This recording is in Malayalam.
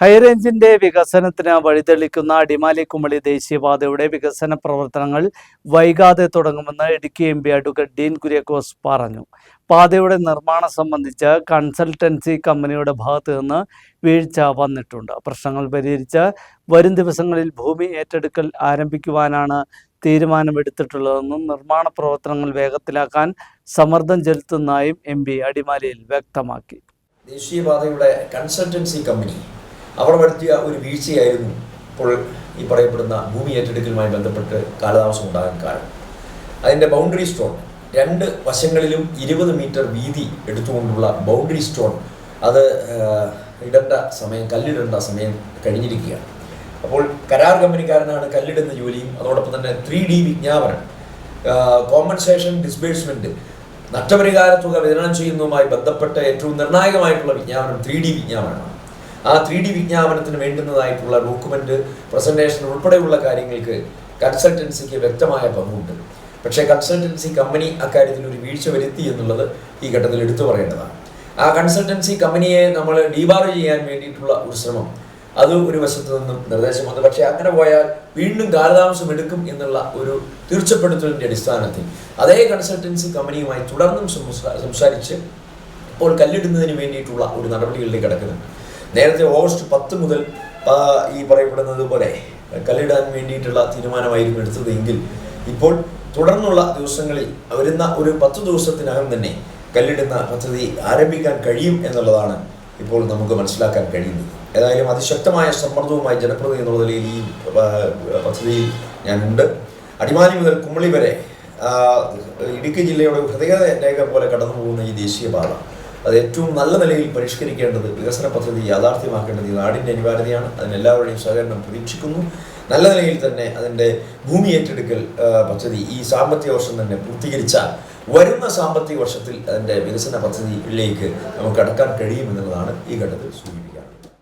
ഹൈറേഞ്ചിന്റെ വികസനത്തിന് വഴിതെളിക്കുന്ന അടിമാലി കുമളി ദേശീയപാതയുടെ വികസന പ്രവർത്തനങ്ങൾ വൈകാതെ തുടങ്ങുമെന്ന് Idukki M P advocate Dean Kuriakose പറഞ്ഞു. പാതയുടെ നിർമ്മാണം സംബന്ധിച്ച് കൺസൾട്ടൻസി കമ്പനിയുടെ ഭാഗത്തു നിന്ന് വീഴ്ച വന്നിട്ടുണ്ട്. പ്രശ്നങ്ങൾ പരിഹരിച്ച് വരും ദിവസങ്ങളിൽ ഭൂമി ഏറ്റെടുക്കൽ ആരംഭിക്കുവാനാണ് തീരുമാനമെടുത്തിട്ടുള്ളതെന്നും നിർമ്മാണ പ്രവർത്തനങ്ങൾ വേഗത്തിലാക്കാൻ സമ്മർദ്ദം ചെലുത്തുന്നതായും എം പി അടിമാലിയിൽ വ്യക്തമാക്കി. ദേശീയപാതയുടെ കൺസൾട്ടൻസി കമ്പനി അവർ വരുത്തിയ ഒരു വീഴ്ചയായിരുന്നു ഇപ്പോൾ ഈ പറയപ്പെടുന്ന ഭൂമി ഏറ്റെടുക്കലുമായി ബന്ധപ്പെട്ട് കാലതാമസം ഉണ്ടാകാൻ കാരണം. അതിന്റെ ബൗണ്ടറി സ്റ്റോൺ രണ്ട് വശങ്ങളിലും ഇരുപത് മീറ്റർ വീതി എടുത്തുകൊണ്ടുള്ള ബൗണ്ടറി സ്റ്റോൺ അത് ഇടേണ്ട സമയം കല്ലിടേണ്ട സമയം കഴിഞ്ഞിരിക്കുകയാണ്. അപ്പോൾ കരാർ കമ്പനിക്കാരനാണ് കല്ലിടുന്ന ജോലിയും അതോടൊപ്പം തന്നെ ത്രീ ഡി വിജ്ഞാപനം കോമ്പൻസേഷൻ ഡിസ്ബേഴ്സ്മെന്റ് നഷ്ടപരിഹാര തുക വിതരണം ചെയ്യുന്നതുമായി ബന്ധപ്പെട്ട ഏറ്റവും നിർണായകമായിട്ടുള്ള വിജ്ഞാപനം ത്രീ ഡി വിജ്ഞാപനമാണ്. ആ ത്രീ ഡി വിജ്ഞാപനത്തിന് വേണ്ടുന്നതായിട്ടുള്ള ഡോക്യുമെന്റ് പ്രസന്റേഷൻ ഉൾപ്പെടെയുള്ള കാര്യങ്ങൾക്ക് കൺസൾട്ടൻസിക്ക് വ്യക്തമായ പങ്കുണ്ട്. പക്ഷേ കൺസൾട്ടൻസി കമ്പനി അക്കാര്യത്തിൽ ഒരു വീഴ്ച വരുത്തി എന്നുള്ളത് ഈ ഘട്ടത്തിൽ എടുത്തു പറയേണ്ടതാണ്. ആ കൺസൾട്ടൻസി കമ്പനിയെ നമ്മൾ ഡീബാർ ചെയ്യാൻ വേണ്ടിയിട്ടുള്ള ഒരു ശ്രമം. അത് ഒരു വശത്ത് നിന്നും നിർദ്ദേശം വന്നു. പക്ഷേ അങ്ങനെ പോയാൽ വീണ്ടും കാലതാമസം എടുക്കും എന്നുള്ള ഒരു തീർച്ചപ്പെടുത്തലിന്റെ അടിസ്ഥാനത്തിൽ അതേ കൺസൾട്ടൻസി കമ്പനിയുമായി തുടർന്നും സംസാരിച്ച് ഇപ്പോൾ കല്ലിടുന്നതിന് വേണ്ടിയിട്ടുള്ള ഒരു നടപടികളിലേക്ക് കിടക്കുന്നുണ്ട്. നേരത്തെ ഓഗസ്റ്റ് പത്ത് മുതൽ ഈ പറയപ്പെടുന്നത് പോലെ കല്ലിടാൻ വേണ്ടിയിട്ടുള്ള തീരുമാനമായിരുന്നു എടുത്തത് എങ്കിൽ ഇപ്പോൾ തുടർന്നുള്ള ദിവസങ്ങളിൽ വരുന്ന ഒരു പത്ത് ദിവസത്തിനകം തന്നെ കല്ലിടുന്ന പദ്ധതി ആരംഭിക്കാൻ കഴിയും എന്നുള്ളതാണ് ഇപ്പോൾ നമുക്ക് മനസ്സിലാക്കാൻ കഴിയുന്നത്. ഏതായാലും അതിശക്തമായ സമ്മർദ്ദവുമായി ജനപ്രതി എന്നുള്ള നിലയിൽ ഈ പദ്ധതിയിൽ ഞാനുണ്ട്. അടിമാലി മുതൽ കുമളി വരെ ഇടുക്കി ജില്ലയുടെ ഹൃദയ രേഖ പോലെ കടന്നു പോകുന്ന ഈ ദേശീയപാത അത് ഏറ്റവും നല്ല നിലയിൽ പരിഷ്കരിക്കേണ്ടത് വികസന പദ്ധതി യാഥാർത്ഥ്യമാക്കേണ്ടത് ഈ നാടിന്റെ അനിവാര്യതയാണ്. അതിന് എല്ലാവരുടെയും സഹകരണം പ്രതീക്ഷിക്കുന്നു. നല്ല നിലയിൽ തന്നെ അതിന്റെ ഭൂമി ഏറ്റെടുക്കൽ പദ്ധതി ഈ സാമ്പത്തിക വർഷം തന്നെ പൂർത്തീകരിച്ചാൽ വരുന്ന സാമ്പത്തിക വർഷത്തിൽ അതിന്റെ വികസന പദ്ധതിയിലേക്ക് നമുക്ക് കടക്കാൻ കഴിയുമെന്നുള്ളതാണ് ഈ ഘട്ടത്തിൽ സൂചിപ്പിക്കുന്നത്.